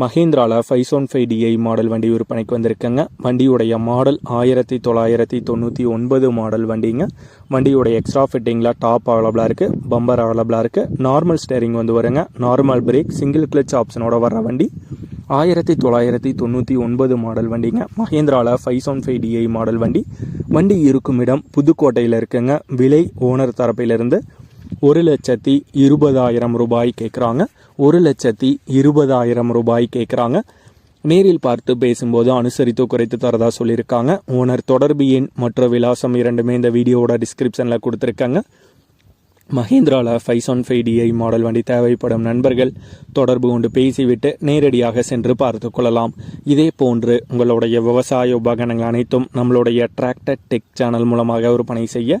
மஹேந்திராவில் five one five DI model வண்டி விற்பனைக்கு வந்திருக்குங்க. வண்டியுடைய மாடல் ஆயிரத்தி தொள்ளாயிரத்தி தொண்ணூற்றி ஒன்பது மாடல் வண்டிங்க. வண்டியுடைய எக்ஸ்ட்ரா ஃபிட்டிங்கில் டாப் அவைலபிளாக இருக்குது பம்பர் அவைலபிளாக இருக்குது நார்மல் ஸ்டேரிங் வந்து வருங்க. நார்மல் பிரேக் சிங்கிள் கிளச் ஆப்ஷனோட வர வண்டி. ஆயிரத்தி தொள்ளாயிரத்தி தொண்ணூற்றி ஒன்பது மாடல் வண்டிங்க. மஹேந்திராவில் five one five DI model வண்டி. வண்டி இருக்கும் இடம் புதுக்கோட்டையில் இருக்குங்க. விலை ஓனர் தரப்பிலிருந்து ஒரு லட்சத்தி இருபதாயிரம் ரூபாய் கேட்குறாங்க ஒரு லட்சத்தி இருபதாயிரம் ரூபாய் கேட்குறாங்க நேரில் பார்த்து பேசும்போது அனுசரித்து குறைத்து தரதா சொல்லியிருக்காங்க. ஓனர் தொடர்பு எண் மற்ற விலாசம் இரண்டுமே இந்த வீடியோவோட டிஸ்கிரிப்ஷனில் கொடுத்துருக்காங்க. மஹேந்திராவில் five one five DI model வண்டி தேவைப்படும் நண்பர்கள் தொடர்பு கொண்டு பேசிவிட்டு நேரடியாக சென்று பார்த்து கொள்ளலாம். இதே போன்று உங்களுடைய விவசாய உபகரணங்கள் அனைத்தும் நம்மளுடைய டிராக்டர் டெக் சேனல் மூலமாக விற்பனை செய்ய